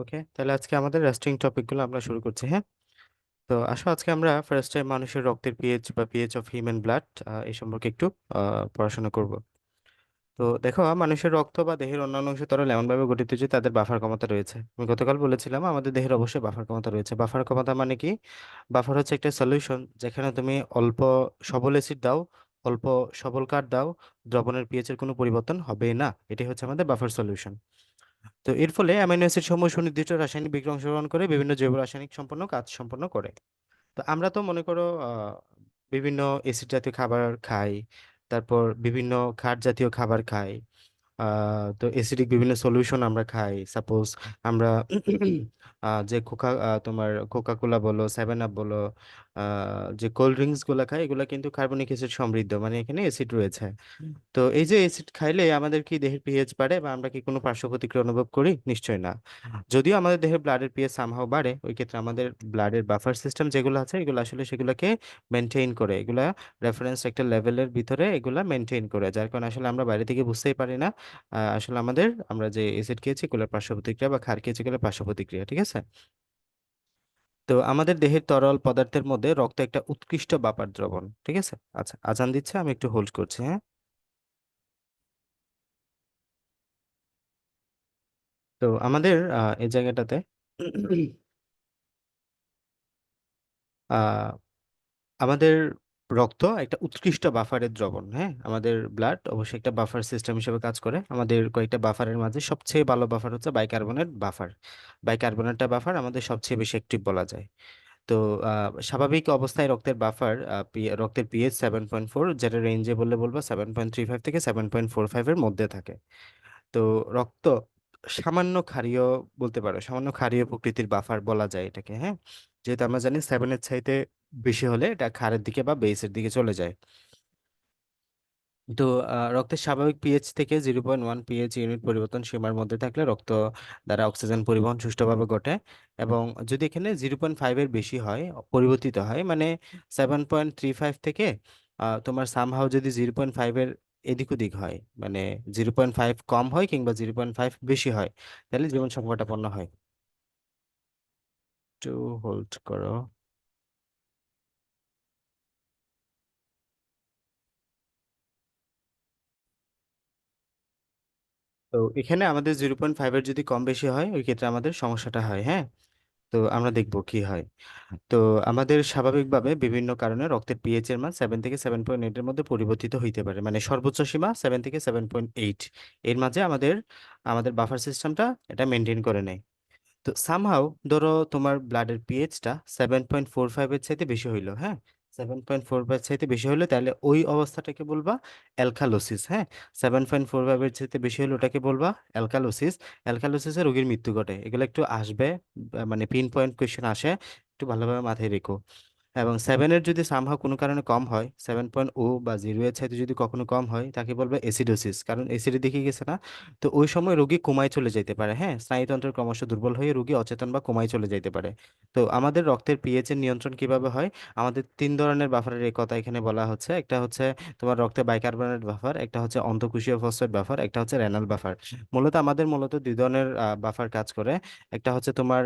ওকে? তাহলে আজকে আমাদের রেস্টিং টপিকগুলো আমরা শুরু করছি হ্যাঁ? তো আসো, আজকে আমরা ফার্স্ট মানুষের রক্তের পিএইচ বা পিএইচ অফ হিউম্যান ব্লাড এই সম্পর্কে একটু পড়াশোনা করব। তো দেখো, মানুষের রক্ত বা দেহের অন্যান্য অংশ তরল এমনভাবে গঠিত যে তাদের বাফার ক্ষমতা রয়েছে। আমি গতকাল বলেছিলাম, আমাদের দেহের অবশ্যই বাফার ক্ষমতা রয়েছে। বাফার ক্ষমতা মানে কি? বাফার হচ্ছে একটা সলিউশন যেখানে তুমি অল্প সবল অ্যাসিড দাও, অল্প সবল কাঠ দাও, দ্রবণের পিএইচ এর কোনো পরিবর্তন হবে না। এটাই হচ্ছে আমাদের বাফার সলিউশন তো এর ফলে অ্যামাইনো অ্যাসিড সমূহ সুনির্দিষ্ট রাসায়নিক বিক্রিয়া অংশগ্রহণ করে বিভিন্ন জৈব রাসায়নিক সম্পন্ন কাজ সম্পন্ন করে। তো আমরা তো মনে করো বিভিন্ন অ্যাসিড জাতীয় খাবার খাই, তারপর বিভিন্ন ক্ষার জাতীয় খাবার খাই তো অ্যাসিডিক বিভিন্ন সলিউশন আমরা খাই। সাপোজ আমরা যে কোকা তোমার কোকা কোলা বলো সেভেন আপ বলো যে কোল্ড ড্রিঙ্কসগুলা খাই এগুলা কিন্তু কার্বনিক অ্যাসিড সমৃদ্ধ মানে এখানে অ্যাসিড রয়েছে। তো এই যে অ্যাসিড খাইলে আমাদের কি দেহের পিএইচ বাড়ে বা আমরা কি কোনো পার্শ্ব প্রতিক্রিয়া অনুভব করি? নিশ্চয় না। যদিও আমাদের দেহের ব্লাডের পিএইচ সামহাও বাড়ে ওই ক্ষেত্রে আমাদের ব্লাডের বাফার সিস্টেম যেগুলো আছে এগুলো আসলে সেগুলোকে মেনটেন করে এগুলা রেফারেন্স একটা লেভেলের ভিতরে এগুলা মেনটেন করে যার কারণে আসলে আমরা বাইরে থেকে বুঝতেই পারি না আহ, আসলে আমাদের আমরা যে এসিড খেয়েছি এগুলোর পার্শ্ব প্রতিক্রিয়া বা ক্ষার খেয়েছি এগুলোর পার্শ্ব প্রতিক্রিয়া ঠিক আছে? তো আমাদের দেহের তরল পদার্থের মধ্যে রক্ত একটা উৎকৃষ্ট বাপার দ্রবণ, ঠিক আছে? আচ্ছা আজান দিচ্ছে, আমি একটু হোল্ড করছি হ্যাঁ? তো আমাদের এই জায়গাটাতে আমাদের রক্ত একটা উৎকৃষ্ট বাফারের দ্রবণ হ্যাঁ? আমাদের ব্লাড অবশ্যই একটা বাফার সিস্টেম হিসেবে কাজ করে। আমাদের কয়েকটা বাফারের মাঝে সবচেয়ে ভালো বাফার হচ্ছে বাইকার্বনেট বাফার বাইকার্বনেটটা বাফার আমাদের সবচেয়ে বেশি অ্যাক্টিভ বলা যায়। তো স্বাভাবিক অবস্থায় রক্তের বাফার রক্তের পিএইচ সেভেন পয়েন্ট ফোর যেটা রেঞ্জে বললে বলব সেভেন পয়েন্ট থ্রি ফাইভ থেকে সেভেন পয়েন্ট ফোর ফাইভের মধ্যে থাকে। তো, রক্ত সামান্য ক্ষারীয় বলতে পারো, সামান্য ক্ষারীয় প্রকৃতির বাফার বলা যায় এটাকে হ্যাঁ? যেহেতু আমরা জানি সেভেনের চাইতে বেশি হলে এটা ক্ষারের দিকে বা বেসের দিকে চলে যায়। তো রক্তের স্বাভাবিক পিএইচ থেকে zero point one pH unit পরিবর্তন সীমার মধ্যে থাকলে রক্ত দ্বারা অক্সিজেন পরিবহন সুষ্ঠুভাবে ঘটে এবং যদি এখানে জিরো পয়েন্ট ফাইভের বেশি হয়, পরিবর্তিত হয় মানে সেভেন পয়েন্ট থ্রি ফাইভ থেকে তোমার সামহাও যদি জিরো পয়েন্ট ফাইভের এদিক ওদিক হয় মানে জিরো পয়েন্ট ফাইভ কম হয় কিংবা জিরো পয়েন্ট ফাইভ বেশি হয়, তাহলে জীবন সংকটাপন্ন হয়। টু হোল্ড করো। তো এখানে আমাদের জিরো পয়েন্ট ফাইভের যদি কম বেশি হয়, ওই ক্ষেত্রে আমাদের সমস্যাটা হয় হ্যাঁ? তো আমরা দেখব কি হয়। তো আমাদের স্বাভাবিকভাবে বিভিন্ন কারণে রক্তের পিএইচ এর মান সেভেন থেকে সেভেন পয়েন্ট এইট এর মধ্যে পরিবর্তিত হইতে পারে। মানে সর্বোচ্চ সীমা সেভেন থেকে সেভেন পয়েন্ট এইট এর মাঝে আমাদের আমাদের বাফার সিস্টেমটা এটা মেনটেন করে নেয়। তো সামহাও ধরো তোমার ব্লাডের পিএইচটা সেভেন পয়েন্ট ফোর ফাইভের চাইতে বেশি হইল হ্যাঁ? সেভেন পয়েন্ট ফোর ফাইভ চাইতে বেশি হলে তাহলে ওই অবস্থাটাকে বলবা অ্যালকালোসিস হ্যাঁ? সেভেন পয়েন্ট ফোর ফাইভের চাইতে বেশি হলে ওটাকে বলবা অ্যালকালোসিস অ্যালকালোসিসে রোগীর মৃত্যু ঘটে। এগুলো একটু আসবে মানে পিন পয়েন্ট কোয়েশ্চেন আসে, একটু ভালোভাবে মাথায় রেখো। এবং সেভেনের যদি সামহাও কোনো কারণে কম হয় সেভেন পয়েন্ট ও বা জিরো এর চাইতে যদি কখনো কম হয়, তাকে বলবে এসিডোসিস কারণ এসিডে দেখে গেছে না। তো ওই সময় রোগী কোমায় চলে যেতে পারে হ্যাঁ? স্নায়ুতন্ত্রের ক্রমশ দুর্বল হয়ে রোগী অচেতন বা কোমায় চলে যেতে পারে। তো আমাদের রক্তের পিএইচ এর নিয়ন্ত্রণ কীভাবে হয়? আমাদের তিন ধরনের বাফারের এই কথা এখানে বলা হচ্ছে। একটা হচ্ছে তোমার রক্তে বাইকার্বনেট বাফার একটা হচ্ছে অন্তঃকোষীয় ফসফেট বাফার একটা হচ্ছে রেনাল বাফার মূলত আমাদের মূলত দুই ধরনের বাফার কাজ করে। একটা হচ্ছে তোমার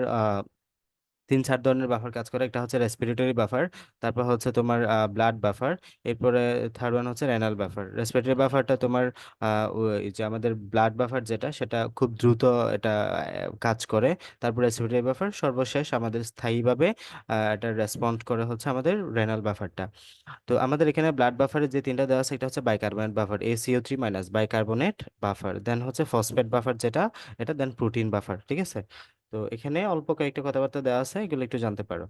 তিন চার ধরনের বাফার কাজ করে। একটা হচ্ছে রেসপিরেটরি বাফার তারপর হচ্ছে তোমার ব্লাড বাফার এরপরে থার্ড ওয়ান হচ্ছে রেনাল বাফার রেসপিরেটরি বাফারটা তোমার যে আমাদের ব্লাড বাফার যেটা, সেটা খুব দ্রুত এটা কাজ করে। তারপর রেসপিরেটরি বাফার সর্বশেষ আমাদের স্থায়ীভাবে এটা রেসপন্ড করে হচ্ছে আমাদের রেনাল বাফারটা তো আমাদের এখানে ব্লাড বাফারের যে তিনটা দেওয়া আছে, এটা হচ্ছে bicarbonate buffer HCO three minus bicarbonate buffer then হচ্ছে ফসফেট বাফার যেটা, এটা দেন প্রোটিন বাফার ঠিক আছে? তো এখানে অল্প কয়েকটা কথাবার্তা দেওয়া আছে, এগুলো একটু জানতে পারো।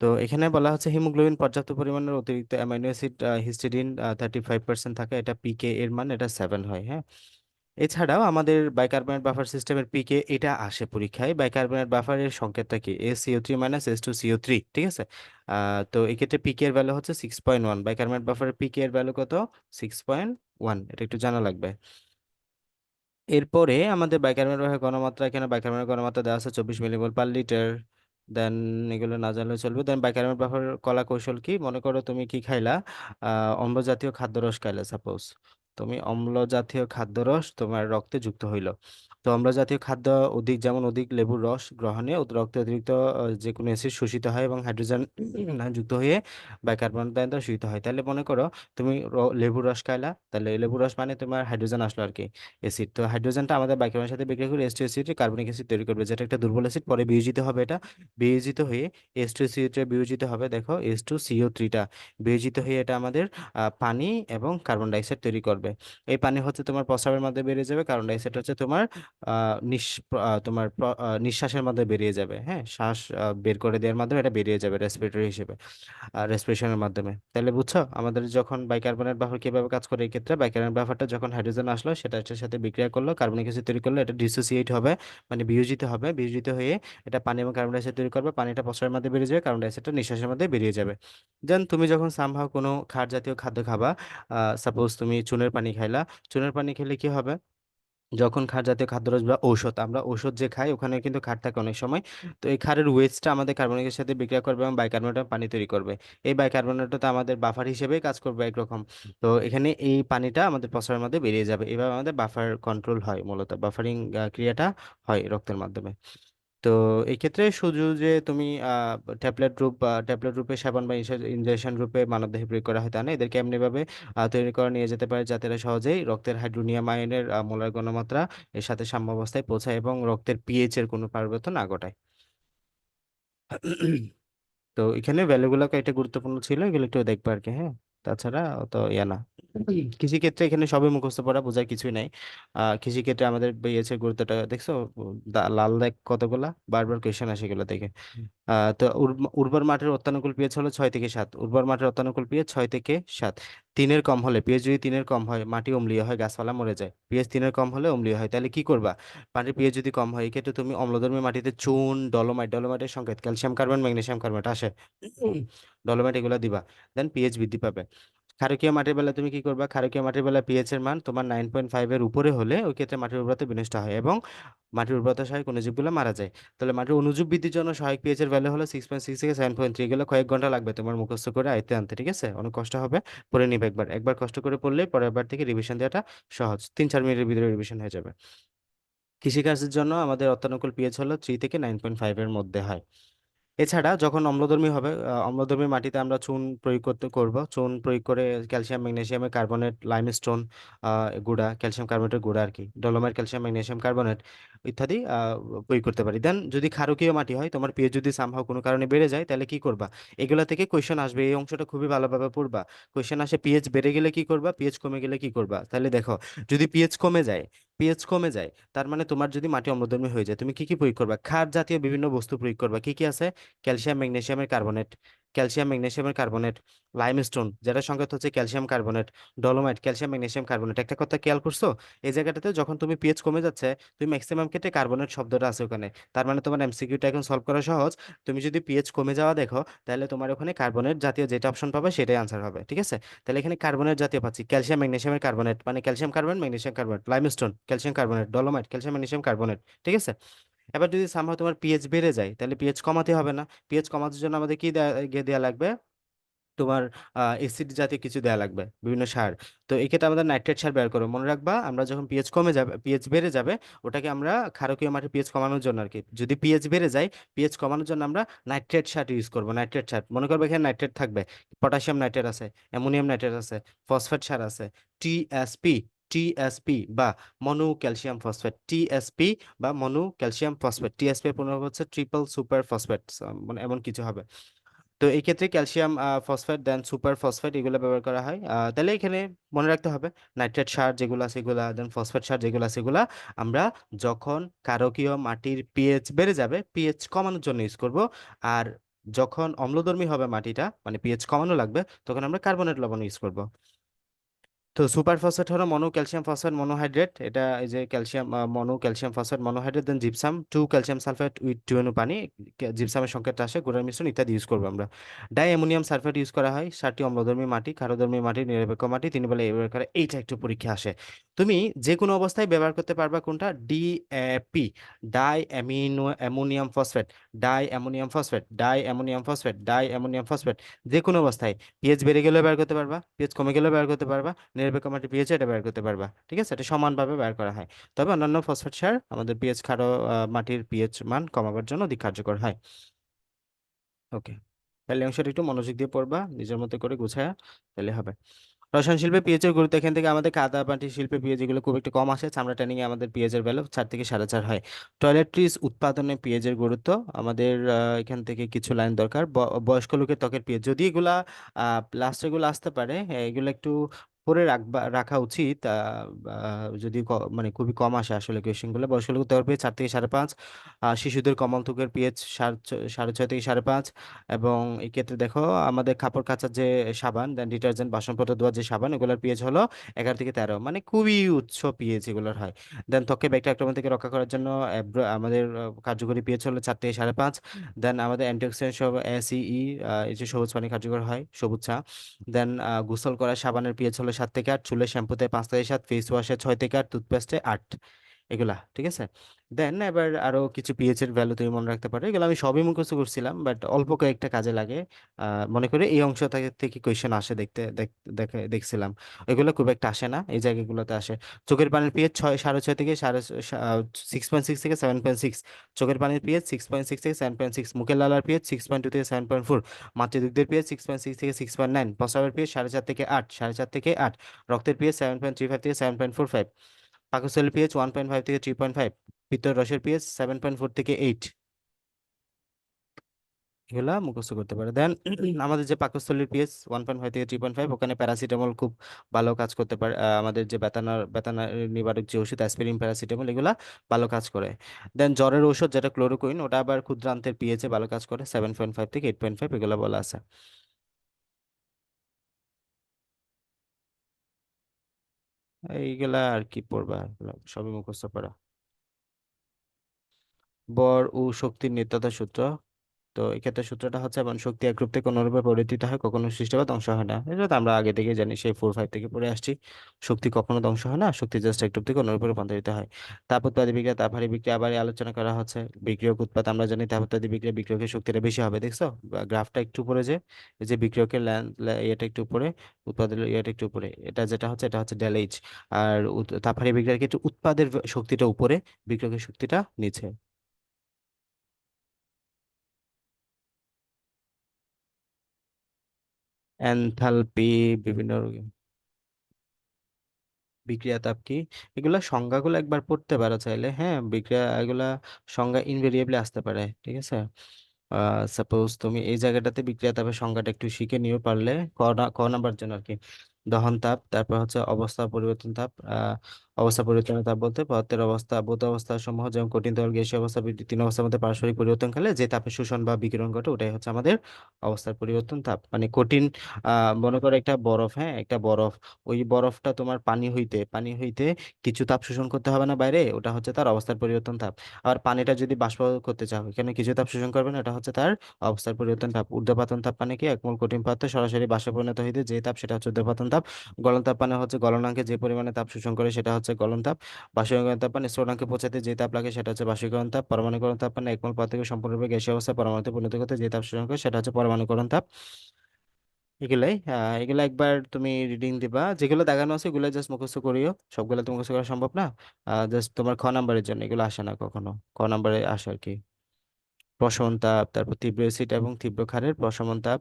তো এখানে বলা হচ্ছে হিমোগ্লোবিন পর্যাপ্ত পরিমাণের অতিরিক্ত amino acid histidine thirty five percent থাকে, এটা পিকে এর মান, এটা সেভেন হয় হ্যাঁ। এছাড়াও আমাদের বাইকার্বনেট বাফার সিস্টেমের পিকে এটা আসে পরীক্ষায়। বাইকার্বনেট বাফারের সংকেতটা কি? H CO three minus H two CO three ঠিক আছে? তো এক্ষেত্রে পিকে এর ভ্যালু হচ্ছে সিক্স পয়েন্ট ওয়ান বাইকার্বনেট বাফারের পিকে এর ভ্যালু কত? সিক্স পয়েন্ট ওয়ান এটা একটু জানা লাগবে। এরপরে আমাদের বাইকার্বনেট বাফারের ঘনমাত্রা এখানে বাইকার্বনেট ঘনমাত্রা দেওয়া আছে চব্বিশ মিলিমোল পার লিটার দেন এগুলো না জানলে চলবে। দেন বাইকার্বনেট বাফার কলা কৌশল কি? মনে করো তুমি কি খাইলা? অম্ল জাতীয় খাদ্যরস খাইলা সাপোজ তুমি অম্ল জাতীয় খাদ্যরস তোমার রক্তে যুক্ত হইল। তো অম্ল জাতীয় খাদ্য অধিক, যেমন অধিক লেবুর রস গ্রহণে রক্তে অতিরিক্ত যে কোনো অ্যাসিড শোষিত হয় এবং হাইড্রোজেন যুক্ত হয়ে বাইকার্বনেট দ্বারা শোষিত হয়। তাহলে মনে করো তুমি লেবুর রস খাইলা, তাহলে লেবুর রস মানে তোমার হাইড্রোজেন আসলো আর কি অ্যাসিড তো হাইড্রোজেনটা আমাদের বাইকার্বনের সাথে বিক্রিয়া করে H two acid carbonic acid তৈরি করবে, যেটা একটা দুর্বল অ্যাসিড পরে বিয়োজিত হবে এটা। বিয়োজিত হয়ে এস টু সিওটা বিয়োজিত হবে, দেখো এস টু সিও থ্রিটা বিয়োজিত হয়ে এটা আমাদের পানি এবং কার্বন ডাইঅক্সাইড তৈরি করবে। এই পানি হচ্ছে তোমার প্রস্রাবের মধ্যে বেরিয়ে যাবে কার্বন ডাইঅক্সাইড হচ্ছে তোমার তোমার নিঃশ্বাসের মধ্যে বেরিয়ে যাবে। হ্যাঁ? শ্বাস বের করে দেওয়ার মাধ্যমে এটা বেরিয়ে যাবে রেসপিরেটরি হিসেবে আর রেসপিরেশনের মাধ্যমে। তাহলে বুঝছ? আমাদের যখন বাইকার্বনেট বাফার কীভাবে কাজ করে এই ক্ষেত্রে বাইকার্বনেট বাফারটা যখন হাইড্রোজেন আসলো, সেটা এটার সাথে বিক্রিয়া করল কার্বনিক অ্যাসিড তৈরি করল, এটা ডিসোসিয়েট হবে মানে বিয়োজিত হবে, বিয়োজিত হয়ে এটা পানি এবং কার্বন ডাইঅক্সাইড তৈরি করবে, পানিটা প্রস্রাবের মধ্যে বেরিয়ে যাবে কার্বন ডাইঅক্সাইডটা নিঃশ্বাসের মধ্যে বেরিয়ে যাবে। দেন তুমি যখন সামহাও কোনো খার জাতীয় খাদ্য খাবা সাপোজ তুমি চুনের পানি খাইলা, চুনের পানি খেলে কি হবে? যখন ক্ষার জাতীয় খাদ্যরস বা ঔষধ, আমরা ঔষধ যে খাই, ওখানে কিন্তু ক্ষার থাকে অনেক সময়। তো এই ক্ষারের ওয়েস্টটা আমাদের কার্বনিকের সাথে বিক্রিয়া করবে এবং বাইকার্বনেট পানি তৈরি করবে। এই বাইকার্বনেটটা আমাদের বাফার হিসেবেই কাজ করবে একরকম। তো এখানে এই পানিটা আমাদের প্রস্রাবের মধ্যে বেরিয়ে যাবে। এভাবে আমাদের বাফার কন্ট্রোল হয় মূলত। বাফারিং ক্রিয়াটা হয় রক্তের মাধ্যমে। তো এই ক্ষেত্রে শুধু যে তুমি ট্যাবলেট রূপ বা ট্যাবলেট রূপে সেবন বা ইনজেকশন রূপে মানবদেহে প্রয়োগ করা হয় তা না। এদেরকে এমনিভাবে তৈরি করে নিয়ে যেতে পারে যাতে এরা সহজেই রক্তের হাইড্রোনিয়াম আয়নের মোলার ঘনমাত্রা এর সাথে সাম্যাবস্থায় পৌঁছায় এবং রক্তের পিএইচ এর কোনো পরিবর্তন না ঘটায়। তো এখানে ভ্যালুগুলো কয়েকটা গুরুত্বপূর্ণ ছিল, এগুলো একটু দেখবে আর কি হ্যাঁ? তাছাড়া অত ইয়া না। কৃষি ক্ষেত্রে এখানে সবই মুখস্থ পড়া বোঝার কিছুই নাই। আহ কৃষি ক্ষেত্রে আমাদের ইয়েছে গুরুত্বটা দেখছ? দা- লাল দেখ কতগুলা? বারবার কোয়েশ্চেন আসে এগুলো থেকে আহ তো উর্ব- উর্বর মাটির অত্যানুকূল পিএইচ হলো ছয় থেকে সাত। উর্বর মাটির অত্যানুকূল পিএইচ ছয় থেকে সাত। তিনের কম হলে পিএইচ যদি তিনের কম হয় মাটি অম্লীয় হয় গাছপালা মরে যায়। পিএইচ তিনের কম হলে অম্লীয় হয় তাহলে কি করবা? মাটির পিএইচ যদি কম হয় এক্ষেত্রে তুমি অম্লধর্মী মাটিতে চুন ডলোমাইট ডলোমাইটের সংকেত ক্যালসিয়াম কার্বন ম্যাগনেসিয়াম কার্বনেট আসে। ডলোমাইট এগুলো দিবা দেন পিএইচ বৃদ্ধি পাবে। ক্ষারকীয় মাটির বেলা তুমি কি করবা? ক্ষারকীয় মাটির বেলা পিএইচ এর মান তোমার নাইন পয়েন্ট ফাইভ এর উপরে হলে ওই ক্ষেত্রে মাটির উর্বরতা বিনষ্ট হয় এবং মাটির উর্বরতা সহায়ক অণুজীবগুলো মারা যায়। তাহলে মাটির অণুজীব বৃদ্ধির জন্য সহায়ক পিএইচ এর ভ্যালু হলো সিক্স পয়েন্ট সিক্স থেকে সেভেন পয়েন্ট থ্রি এগুলো কয়েক ঘণ্টা লাগবে তোমার মুখস্থ করে আয়ত্তে আনতে, ঠিক আছে? অনেক কষ্ট হবে, পড়ে নিবে একবার। একবার কষ্ট করে পড়লেই পরের বার থেকে রিভিশন দেওয়াটা সহজ। তিন চার মিনিটের ভিতরে রিভিশন হয়ে যাবে। কৃষিকাজের জন্য আমাদের অত্যানুকূল পিএইচ হলো থ্রি থেকে নাইন পয়েন্ট ফাইভ এর মধ্যে হয়। এছাড়া যখন অম্লধর্মী হবে অম্লধর্মী মাটিতে আমরা চুন প্রয়োগ করতে করব। চুন প্রয়োগ করে ক্যালসিয়াম ম্যাগনেসিয়ামের কার্বনেট লাইমস্টোন গুঁড়া, ক্যালসিয়াম কার্বনেটের গুঁড়া আর কি ডলোমাইট, ক্যালসিয়াম, ম্যাগনেসিয়াম কার্বনেট ইত্যাদি প্রয়োগ করতে পারি। দেন যদি ক্ষারকীয় মাটি হয়, তোমার পিএইচ যদি সামহাও কোনো কারণে বেড়ে যায়, তাহলে কি করবা? এগুলা থেকে কোয়েশ্চেন আসবে, এই অংশটা খুবই ভালোভাবে পড়বা। কোয়েশ্চেন আসে পিএইচ বেড়ে গেলে কি করবা? পিএইচ কমে গেলে কি করবা? তাহলে দেখো, যদি পিএইচ কমে যায় পিএইচ কমে যায়, তার মানে তোমার যদি মাটি অম্লধর্মী হয়ে যায়, তুমি কি কি প্রয়োগ করবা? ক্ষার জাতীয় বিভিন্ন বস্তু প্রয়োগ করবা? কি কি আছে? ক্যালসিয়াম ম্যাগনেসিয়ামের কার্বনেট। ক্যালসিয়াম ম্যাগনেসিয়ামের কার্বনেট লাইমস্টোন যেটা সংকেত হচ্ছে calcium carbonate dolomite calcium magnesium carbonate একটা কথা খেয়াল করছ? এই জায়গাটাতে যখন তুমি পিএইচ কমে যাচ্ছে, তুমি ম্যাক্সিমাম ক্ষেত্রে কার্বনেট শব্দটা আছে ওখানে। তার মানে তোমার এমসিকিউটা এখন সলভ করা সহজ। তুমি যদি পিএইচ কমে যাওয়া দেখো, তাহলে তোমার ওখানে কার্বনেট জাতীয় যেটা অপশন পাবে সেটাই আনসার হবে, ঠিক আছে? তাহলে এখানে কার্বনেট জাতীয় পাচ্ছি। ক্যালসিয়াম ম্যাগনেসিয়ামের কার্বনেট মানে calcium carbon magnesium carbonate limestone calcium carbonate dolomite calcium magnesium carbonate ঠিক আছে? এবার যদি সামহাও তোমার পিএইচ বেড়ে যায়, তাহলে পিএইচ কমাতে হবে না। পিএইচ কমানোর জন্য আমাদের কি গে- দেয়া লাগবে? তোমার এসিড জাতীয় কিছু দেয়া লাগবে, বিভিন্ন সার। তো এক্ষেত্রে আমাদের নাইট্রেট সার ব্যবহার করব মনে রাখবা, আমরা যখন পিএইচ কমে যাবে পিএইচ বেড়ে যাবে, ওটাকে আমরা ক্ষারকীয় মাটির পিএইচ কমানোর জন্য আর কি যদি পিএইচ বেড়ে যায় পিএইচ কমানোর জন্য আমরা নাইট্রেট সার ইউজ করব নাইট্রেট সার। মনে করবে এখানে নাইট্রেট থাকবে পটাশিয়াম নাইট্রেট আছে অ্যামোনিয়াম নাইট্রেট আছে ফসফেট সার আছে টিএসপি টিএসপি বা মনো ক্যালসিয়াম ফসফেট টিএসপি বা মনো ক্যালসিয়াম ফসফেট টিএসপি এর পুনর্ব হচ্ছে ট্রিপল সুপার ফসফেট মানে এমন কিছু হবে। তো এই ক্ষেত্রে calcium phosphate then superphosphate এগুলো ব্যবহার করা হয়। তাহলে এখানে মনে রাখতে হবে নাইট্রেট সার যেগুলো আছে এগুলা দেন ফসফেট সার যেগুলো আছে এগুলা, আমরা যখন কারকীয় মাটির পিএইচ বেড়ে যাবে পিএইচ কমানোর জন্য ইউজ করব। আর যখন অম্লধর্মী হবে মাটিটা মানে পিএইচ কমানো লাগবে, তখন আমরা কার্বনেট লবণ ইউজ করব। তো সুপার ফসফেট হলো মনো ক্যালসিয়াম ফসফেট, মনোহাইড্রেট। এটা এই যে calcium mono calcium phosphate, monohydrate then gypsum two calcium sulphate with two অনু পানি জিপসামের সংকেতটা আসে গোড়ার মিশ্রণ ইত্যাদি ইউজ করব আমরা। ডাই অ্যামোনিয়াম সালফেট ইউজ করা হয় সারটি অম্লধর্মী মাটি ক্ষারধর্মী মাটি, নিরপেক্ষ মাটি, তিনি বলে এবার এইটা একটু পরীক্ষা আসে। তুমি যে কোনো অবস্থায় ব্যবহার করতে পারবা কোনটা? DAP di amino ammonium phosphate di ammonium phosphate di ammonium phosphate di ammonium phosphate যে কোনো অবস্থায়। পিএইচ বেড়ে গেলেও ব্যবহার করতে পারবা পিএইচ কমে গেলেও ব্যবহার করতে পারবা, নিরপেক্ষ মাটি পিএইচ এটা ব্যবহার করতে পারবা, ঠিক আছে? এটা সমানভাবে ব্যবহার করা হয়। তবে অন্যান্য ফসফেট সার আমাদের পিএইচ খারো মাটির পিএইচ মান কমাবার জন্য অধিক কার্যকর হয়। ওকে তাহলে অংশটা একটু মনোযোগ দিয়ে পড়বা, নিজের মতো করে গুছায়া, তাহলে হবে। রসায়ন শিল্পে পিএইচের গুরুত্ব এখান থেকে আমাদের কাদা মাটি শিল্পে পিএইচ এগুলো খুব একটু কম আসে। চামড়া ট্যানিং এ আমাদের পিএইচ এর ভ্যালু চার থেকে সাড়ে চার হয়। টয়লেট্রিজ উৎপাদনে পিএইচ এর গুরুত্ব, আমাদের এখান থেকে কিছু লাইন দরকার। বয়স্ক লোকের ত্বকের পিএইচ, যদি এগুলা লাস্টে এগুলো আসতে পারে, এগুলো একটু পরে রাখবা রাখা উচিত। যদি মানে খুবই কম আসে আসলে কোয়েশ্চেনগুলো বয়স্ক লোকের ত্বকের পিএইচ চার থেকে সাড়ে পাঁচ। আহ, শিশুদের কমল ত্বকের পিএইচ সাড়ে সাড়ে ছয় থেকে সাড়ে পাঁচ। এবং এই ক্ষেত্রে দেখো আমাদের কাপড় কাচার যে সাবান দেন ডিটারজেন্ট বাসনপত্র ধোয়ার যে সাবান এগুলোর পিএইচ হলো এগারো থেকে তেরো। মানে খুবই উচ্চ পিএইচ এগুলোর হয়। দেন ত্বকে ব্যাকটেরিয়া আক্রমণ থেকে রক্ষা করার জন্য আমাদের কার্যকরী পিএইচ হলো চার থেকে সাড়ে পাঁচ। দেন আমাদের অ্যান্টিঅক্সিডেন্ট সব এসিই এই যে সবুজ পানি কার্যকর হয় সবুজ চা। দেন গোসল করা সাবানের পিএইচ হলো সাত থেকে আট, চুলের শ্যাম্পুতে পাঁচ থেকে সাত ফেস ওয়াশে ছয় থেকে আট টুথপেস্টে আট। এগুলা, ঠিক আছে? দেন এবার আরও কিছু পিএইচ এর ভ্যালু তুমি মনে রাখতে পারো। এগুলো আমি সবই মুখস্থ করছিলাম বাট অল্প কয়েকটা কাজে লাগে। মনে করে এই অংশ থেকে কোয়েশ্চেন আসে দেখতে, দেখে দেখছিলাম। এগুলো খুব একটা আসে না, এই জায়গাগুলোতে আসে। চোখের পানির পিএইচ ছয়, সাড়ে ছয় থেকে সাড়ে সিক্স পয়েন্ট সিক্স থেকে সেভেন পয়েন্ট সিক্স চোখের পানির পিএইচ সিক্স পয়েন্ট সিক্স থেকে সেভেন পয়েন্ট সিক্স মুখের লালার পিএইচ সিক্স পয়েন্ট টু থেকে সেভেন পয়েন্ট ফোর মাতৃদুগ্ধের পিএইচ সিক্স পয়েন্ট সিক্স থেকে সিক্স পয়েন্ট নাইন প্রস্রাবের পিএইচ সাড়ে চার থেকে আট, সাড়ে চার থেকে আট। রক্তের pH seven point three five থেকে সেভেন পয়েন্ট ফোর ফাইভ পাকস্থলীর পিএইচ ওয়ান পয়েন্ট ফাইভ থেকে থ্রি পয়েন্ট ফাইভ পিত্তর রসের পিএইচ সেভেন পয়েন্ট ফোর থেকে এইট এগুলা মুখস্থ করতে পারে। দেন আমাদের যে পাকস্থলীর পিএইচ ওয়ান পয়েন্ট ফাইভ থেকে থ্রি পয়েন্ট ফাইভ ওখানে প্যারাসিটামল খুব ভালো কাজ করতে পারে আমাদের যে ব্যথানার ব্যথানা নিবারক যে ওষুধ অ্যাসপিরিন প্যারাসিটামল এগুলা ভালো কাজ করে। দেন জ্বরের ঔষধ, যেটা ক্লোরোকুইন ওটা আবার ক্ষুদ্রান্তের পিএইচে ভালো কাজ করে সেভেন পয়েন্ট ফাইভ থেকে এইট পয়েন্ট ফাইভ এগুলো বলা আছে। এইগুলা আর কি পড়বা সবই মুখস্থ পড়া। বর ও শক্তির নিত্যতা সূত্র। তো এক্ষেত্রে সূত্রটা হচ্ছে এমন শক্তি একরূপ থেকে অন্যরূপে পরিবর্তিত হয়, কখনো সৃষ্টি বা ধ্বংস হয় না। এটা তো আমরা আগে থেকে জানি, সেই ফোর ফাইভ থেকে পড়ে আসছি। শক্তি কখনো ধ্বংস হয় না, শক্তি জাস্ট একরূপ থেকে অন্যরূপে রূপান্তরিত হয়। তাপ উৎপাদী বিক্রিয়া তাপহারী বিক্রিয়া আবার আলোচনা করা হচ্ছে। বিক্রিয়ক উৎপাদ আমরা জানি তাপ উৎপাদী বিক্রিয়া বিক্রিয়কের শক্তিটা বেশি হবে, দেখছ? গ্রাফটা একটু উপরে যে যে বিক্রিয়কের ইয়েটা একটু উপরে, উৎপাদের ইয়েটা একটু উপরে, এটা যেটা হচ্ছে, এটা হচ্ছে ডেল এইচ। আর তাপহারী বিক্রিয়ার ক্ষেত্রে উৎপাদের শক্তিটা উপরে, বিক্রিয়কের শক্তিটা নিচে। এনথালপি, বিভিন্ন বিক্রিয়া তাপ কি এগুলা সংজ্ঞাগুলো একবার পড়তে পারো চাইলে। হ্যাঁ বিক্রিয়া এগুলা সংজ্ঞা ইনভেরিয়েবলি আসতে পারে, ঠিক আছে? সাপোজ তুমি এই জায়গাটাতে বিক্রিয়া তাপের সংজ্ঞাটা একটু শিখে নিও পারলে, ক নাম্বার জন্য আর কি দহন তাপ, তারপর হচ্ছে অবস্থা পরিবর্তন তাপ অবস্থা পরিবর্তনের তাপ বলতে পদার্থের অবস্থা ভৌত অবস্থা সমূহ যেমন কঠিন তরল গ্যাসীয় অবস্থা, বিদ্যুৎ তিন অবস্থার মধ্যে পারস্পরিক পরিবর্তন খেলে যে তাপের শোষণ বা বিকিরণ ঘটে, ওটাই হচ্ছে আমাদের অবস্থার পরিবর্তন তাপ। মানে কঠিন মনে করো একটা বরফ হ্যাঁ একটা বরফ, ওই বরফটা তোমার পানি হইতে পানি হইতে কিছু তাপ শোষণ করতে হবে না বাইরে, ওটা হচ্ছে তার অবস্থার পরিবর্তন তাপ। আর পানিটা যদি বাষ্প করতে চাও, এখানে কিছু তাপ শোষণ করবে না এটা হচ্ছে তার অবস্থার পরিবর্তন তাপ। ঊর্ধ্বপাতন তাপ মানে কি? একমল কঠিন পদার্থ সরাসরি বাষ্পে পরিণত হইতে যে তাপ, সেটা হচ্ছে ঊর্ধ্বপাতন তাপ গলন তাপ মানে হচ্ছে গলনাঙ্কে যে পরিমাণে তাপ শোষণ করে সেটা হচ্ছে গলন তাপ বাষ্পীকরণ তাপ মানে স্তরণাঙ্কে পৌঁছাতে যে তাপ লাগে সেটা হচ্ছে বাষ্পীকরণ তাপ পরমাণুকরণ তাপ মানে একমল পদার্থকে সম্পূর্ণরূপে গ্যাসীয় অবস্থায় পরমাণুতে পরিণত করতে যে তাপ শোষণ করে সেটা হচ্ছে পরমাণুকরণ তাপ এগুলাই এগুলো একবার তুমি রিডিং দিবা। যেগুলো দেখানো আছে এগুলো জাস্ট মুখস্থ করিও। সবগুলো তো মুখস্থ করা সম্ভব না। জাস্ট তোমার খ নাম্বারের জন্য। এগুলো আসে না কখনো। ক নাম্বারে আসে আর কি। প্রশমন তাপ, তারপর তীব্র অ্যাসিড এবং তীব্র ক্ষারের প্রশমন তাপ।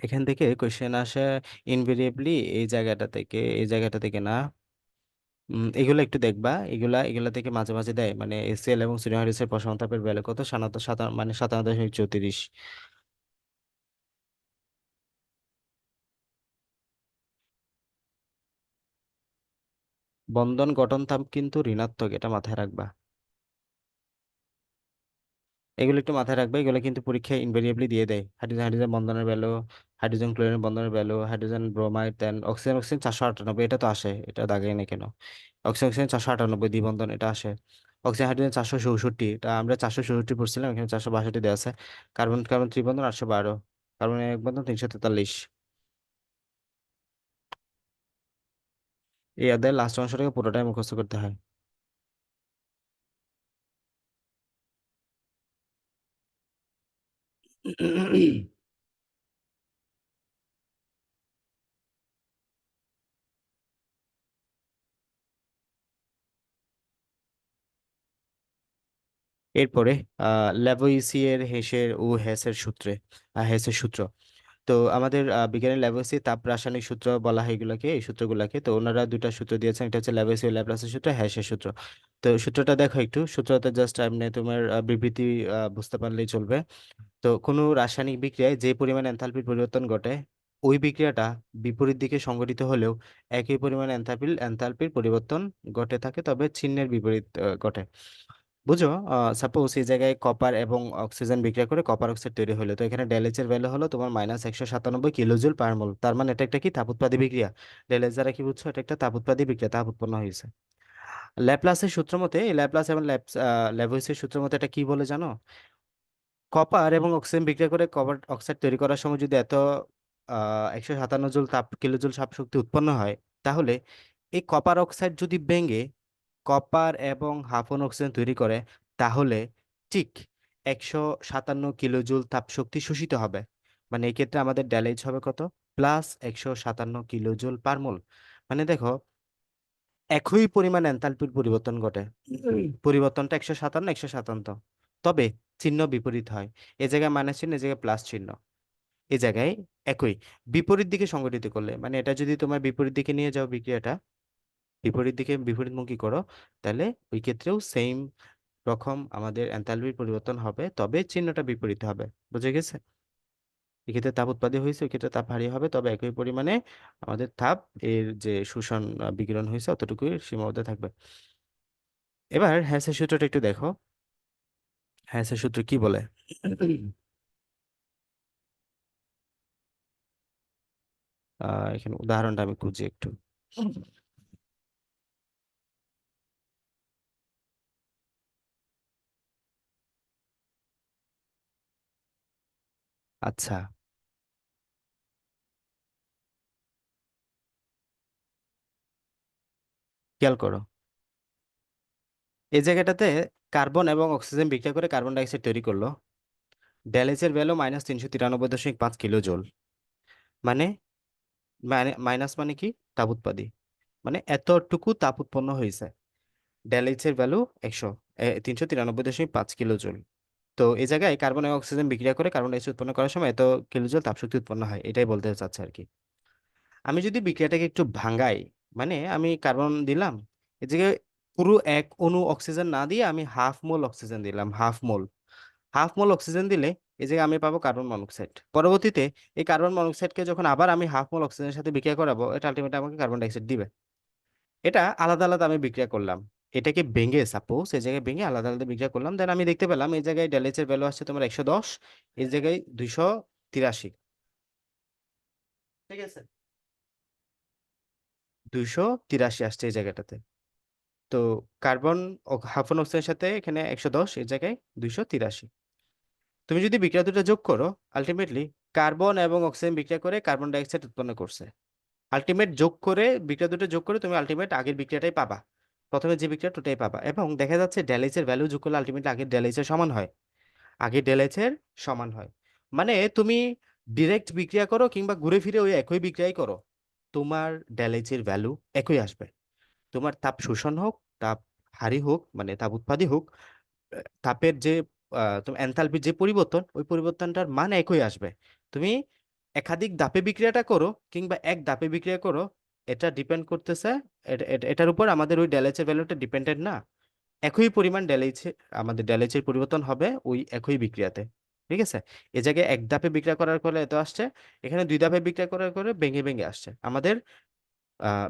এখান থেকে কোয়েশ্চেন আসে ইনভেরিয়েবলি এই জায়গাটা থেকে, এই জায়গাটা থেকে না। এগুলো একটু দেখবা। এগুলা এগুলা থেকে মাঝে মাঝে দেয়। মানে এসএল এবং সিনোহারিসের প্রশমন তাপের ভ্যালু কত? সাতান্ন মানে সাতান্ন দশমিক চৌত্রিশ। বন্ধন গঠন তাপ কিন্তু ঋণাত্মক, এটা মাথায় রাখবা। এগুলো একটু মাথায় রাখবে। এগুলো কিন্তু পরীক্ষায় ইনভেরিয়েবলি দিয়ে দেয়। হাইড্রোজেন হাইড্রোজেন বন্ধনের ভ্যালু হাইড্রোজেন ক্লোরিন বন্ধনের value hydrogen bromide then oxygen oxygen চারশো আটানব্বই, এটা তো আসে, এটা দাগাই না কেন অক্সিজেন অক্সিজেন চারশো আটানব্বই দ্বিবন্ধন, এটা আসে। অক্সিজেন হাইড্রোজেন চারশো চৌষট্টি, এটা আমরা চারশো চৌষট্টি পড়ছিলাম, এখানে চারশো বাষট্টি দেওয়া আছে। কার্বন কার্বন ত্রিবন্ধন আটশো বারো কার্বন এক বন্ধন তিনশো তেতাল্লিশ। এই অধ্যায়ের লাস্ট অংশটাকে পুরোটাই মুখস্থ করতে হয়। এরপরে ল্যাভোইসিয়ের হেসের, ও হেসের সূত্রে হেসের সূত্র। তো আমাদের বিজ্ঞানের ল্যাভোইসি তাপ রাসায়নিক সূত্র বলা হয় এগুলাকে, এই সূত্রগুলাকে। তো ওনারা দুটা সূত্র দিয়েছেন, একটা হচ্ছে ল্যাভোইসি ও ল্যাপ্লাসের সূত্র, হেসের সূত্র। তো সূত্রটা দেখো একটু, সূত্রটা জাস্ট এমনি তোমার বিবৃতি বুঝতে পারলেই চলবে। তো কোনো রাসায়নিক বিক্রিয়ায় যে পরিমাণ এনথালপির পরিবর্তন ঘটে, ওই বিক্রিয়াটা বিপরীত দিকে সংঘটিত হলেও একই পরিমাণ এনথালপির এনথালপির পরিবর্তন ঘটে থাকে, তবে চিহ্নের বিপরীত ঘটে। বুঝো? সাপোজ এই জায়গায় কপার এবং অক্সিজেন বিক্রিয়া করে কপার অক্সাইড তৈরি হলো। তো এখানে ডেল এর ভ্যালু হলো তোমার মাইনাস একশো সাতানব্বই কিলোজুল পার মোল তার মানে এটা একটা কি? তাপ উৎপাদী বিক্রিয়া। ডেল দ্বারা কি বুঝছ, এটা একটা তাপ উৎপাদী বিক্রিয়া, তাপ উৎপন্ন হয়েছে। ল্যাপ্লাসের সূত্র মতে, এই ল্যাপ্লাস এবং ল্যাভোইসের সূত্র মতে এটা কি বলে জানো? কপার এবং অক্সিজেন বিক্রিয়া করে কপার অক্সাইড তৈরি করার সময় যদি এত একশো সাতান্ন জুল তাপ কিলোজুল তাপ শক্তি উৎপন্ন হয়, তাহলে এই কপার অক্সাইড যদি ভেঙে কপার এবং হাফন অক্সিজেন তৈরি করে, তাহলে ঠিক একশো সাতান্ন কিলোজুল তাপ শক্তি শোষিত হবে। মানে এই ক্ষেত্রে আমাদের ড্যালেজ হবে কত? প্লাস একশো সাতান্ন কিলোজুল পার মোল মানে দেখো, একই পরিমাণ এনথালপির পরিবর্তন ঘটে। পরিবর্তনটা একশো সাতান্ন একশো সাতান্ন। তবে চিহ্ন বিপরীত হয়। এ জায়গায় মাইনাস চিহ্ন, এ জায়গায় প্লাস চিহ্ন। এ জায়গায় একই। বিপরীত দিকে সংগঠিত করলে মানে এটা যদি তোমার বিপরীত দিকে নিয়ে যাও বিক্রিয়াটা বিপরীত দিকে বিপরীতমুখী করো, তাহলে ওই ক্ষেত্রেও সেম রকম আমাদের এনথালপির পরিবর্তন হবে, তবে চিহ্নটা বিপরীত হবে, বুঝে গেছে? এক্ষেত্রে তাপ উৎপাদন হয়েছে, ওই ক্ষেত্রে তাপ হারিয়ে হবে, তবে একই পরিমাণে আমাদের তাপ এর যে শোষণ বিকিরণ হয়েছে, অতটুকুই সীমাবদ্ধ থাকবে। এবার হ্যাসের সূত্রটা একটু দেখো। হ্যাসের সূত্র কি বলে? এখানে উদাহরণটা আমি খুঁজি একটু। আচ্ছা। খেয়াল করো। এই জায়গাটাতে কার্বন এবং অক্সিজেন বিক্রিয়া করে কার্বন ডাই অক্সাইড তৈরি করল। মাইনাস তিনশো তিরানব্বই দশমিক পাঁচ কিলো জোল। মানে মাইনাস মানে কি? তাপ উৎপাদী। মানে এতটুকু তাপ উৎপন্ন হয়েছে। ড্যালেজের ভ্যালু একশো তিনশো তিরানব্বই দশমিক পাঁচ কিলো জোল। তো এই জায়গায় কার্বন এবং অক্সিজেন বিক্রিয়া করে কার্বন ডাই অক্সাইড উৎপন্ন করার সময় এত কিলো জোল তাপশক্তি উৎপন্ন হয়, এটাই বলতে চাচ্ছে আর কি আমি যদি বিক্রিয়াটাকে একটু ভাঙাই মানে আমি কার্বন দিলাম এই জায়গায় পুরো এক অণু অক্সিজেন না দিয়ে আমি হাফ মোল অক্সিজেন দিলাম, half mole. Half mole oxygen দিলে এই জায়গায় আমি পাবো কার্বন মনোক্সাইড। পরবর্তীতে এই কার্বন মনোক্সাইডকে যখন আবার আমি হাফ মোল অক্সিজেনের সাথে বিক্রিয়া করাবো, এটা আলটিমেটলি আমাকে কার্বন ডাইঅক্সাইড দিবে। এটা আলাদা আলাদা আমি বিক্রিয়া করলাম। এটাকে ভেঙে সাপোজ এই জায়গায় ভেঙে আলাদা আলাদা বিক্রিয়া করলাম। দেন আমি দেখতে পেলাম এই জায়গায় এর ভ্যালু আসছে তোমার একশো দশ, এই জায়গায় দুইশো তিরাশি। ঠিক আছে? দুইশো তিরাশি আসছে এই জায়গাটাতে। তো কার্বন হাফন অক্সাইডের সাথে এখানে একশো দশ, এই জায়গায় দুইশো তিরাশি। তুমি যদি বিক্রিয়া দুটো যোগ করো আলটিমেটলি কার্বন এবং অক্সিজেন বিক্রিয়া করে কার্বন ডাইঅক্সাইড উৎপন্ন করছে। আলটিমেট যোগ করে, বিক্রিয়া দুটো যোগ করে তুমি আলটিমেট আগের বিক্রিয়াটাই পাবা। প্রথমে যে বিক্রিয়া দুটাই পাবা। এবং দেখা যাচ্ছে ড্যালেজের ভ্যালু যোগ করলে আলটিমেটলি আগের ড্যালেজের সমান হয়। আগের ড্যালেজের সমান হয়। মানে তুমি ডিরেক্ট বিক্রিয়া করো কিংবা ঘুরে ফিরে ওই একই বিক্রিয়াই করো, তোমার ড্যালেজের ভ্যালু একই আসবে। তোমার তাপ শোষণ হোক, তাপ হারি হোক মানে তাপ উৎপাদী হোক তাপের যে তুমি এনথালপির যে পরিবর্তন, ওই পরিবর্তনটার মান একই আসবে। তুমি একাধিক দাপে বিক্রিয়াটা করো কিংবা এক দাপে বিক্রিয়া করো এটা ডিপেন্ড করতেছে, এট- এট- এটার উপর আমাদের ওই ড্যালেজের ভ্যালুটা ডিপেন্ডেন্ট না। একই পরিমাণ ড্যালেজে আমাদের ড্যালেজের পরিবর্তন হবে ওই একই বিক্রিয়াতে, ঠিক আছে? এ জায়গায় এক ধাপে বিক্রিয়া করার ফলে এত আসছে, এখানে দুই ধাপে বিক্রিয়া করার করে ভেঙে ভেঙে আসছে। আমাদের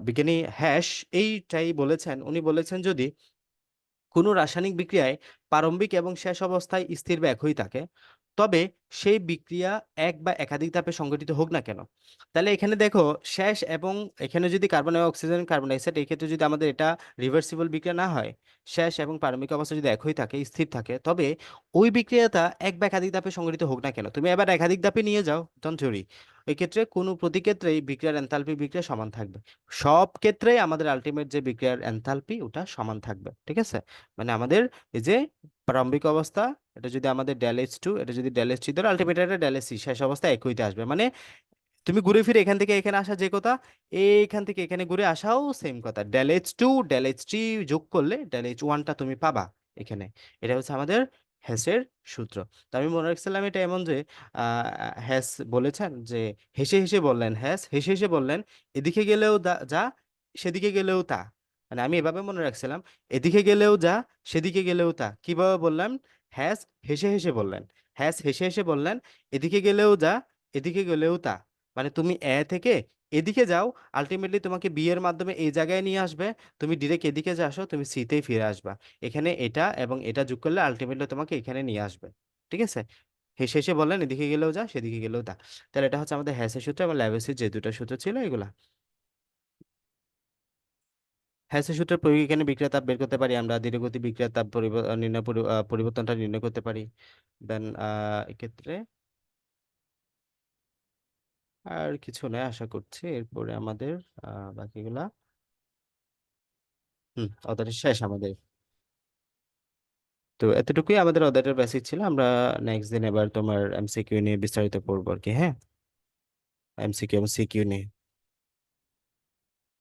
বিজ্ঞানী হ্যাশ এইটাই বলেছেন, উনি বলেছেন যদি কোনো রাসায়নিক বিক্রিয়ায় প্রারম্ভিক এবং শেষ অবস্থায় স্থির বা একই থাকে তবে সেই বিক্রিয়া এক বা একাধিক ধাপে সংগঠিত হোক না কেন। তাহলে এখানে দেখো, শেষ এবং এখানে যদি কার্বন এবং অক্সিজেন কার্বন ডাইঅক্সাইড এই ক্ষেত্রে যদি আমাদের এটা রিভার্সিবল বিক্রিয়া না হয়, শেষ এবং প্রারম্ভিক অবস্থা যদি একই থাকে, স্থির থাকে, তবে ওই বিক্রিয়াটা এক বা একাধিক ধাপে সংগঠিত হোক না কেন। তুমি এবার একাধিক ধাপে নিয়ে যাও ডন্ট ওয়ারি এক্ষেত্রে কোনো প্রতি ক্ষেত্রেই বিক্রিয়ার এনথালপি বিক্রিয়া সমান থাকবে। সব ক্ষেত্রেই আমাদের আলটিমেট যে বিক্রিয়ার এনথালপি ওটা সমান থাকবে, ঠিক আছে? মানে আমাদের এই যে প্রারম্ভিক অবস্থা, এটা যদি আমাদের ডেল টু এটা যদি ডেল থ্রি ধরো আলটিমেট এটা ডেল এইচ শেষ অবস্থা একইতে আসবে। মানে তুমি ঘুরে ফিরে এখান থেকে এখানে আসা যে কথা, এইখান থেকে এখানে ঘুরে আসাও সেম কথা। এইচ টু ডেল থ্রি যোগ করলে এইচ ওয়ানটা তুমি পাবা এখানে। এটা হচ্ছে আমাদের হ্যাসের সূত্র। তো আমি মনে রাখছিলাম এটা এমন যে হ্যাস বলেছেন যে, হেসে হেসে বললেন হ্যাস, হেসে হেসে বললেন, এদিকে গেলেও যা, সেদিকে গেলেও তা। মানে আমি এভাবে মনে রাখছিলাম, এদিকে গেলেও যা, সেদিকে গেলেও তা। কীভাবে বললাম? হ্যাস হেসে হেসে বললেন, হ্যাস হেসে হেসে বললেন, এদিকে গেলেও যা, এদিকে গেলেও তা। মানে তুমি এ থেকে এদিকে যাও আলটিমেটলি তোমাকে বিয়ের মাধ্যমে এই জায়গায় নিয়ে আসবে। তুমি ডিরেক্ট এদিকে যে আসো, তুমি সিতেই ফিরে আসবা। এখানে এটা এবং এটা যোগ করলে আলটিমেটলি তোমাকে এখানে নিয়ে আসবে। ঠিক আছে? হেসে বললেন, এদিকে গেলেও যা, সেদিকে গেলেও তা। তাহলে এটা হচ্ছে আমাদের হ্যাসের সূত্র এবং ল্যাবেসির যে দুটো সূত্র ছিল এগুলা। হ্যাসের সূত্রের প্রয়োগ এখানে বিক্রিয়া তাপ বের করতে পারি, আমরা ধীরগতি বিক্রিয়া তাপ নির্ণয় পরি- পরিবর্তনটা নির্ণয় করতে পারি। দেন এক্ষেত্রে আর কিছু নয়, আশা করছি। এরপরে আমাদের বাকিগুলা হম, অধ্যায়টা শেষ আমাদের। তো এতটুকুই আমাদের অধ্যায়টার বেসিক ছিল। আমরা নেক্সট দিন এবার তোমার এমসিকিউ নিয়ে বিস্তারিত পড়ব আর কি হ্যাঁ? এমসিকিউ এবং সিকিউ নিয়ে।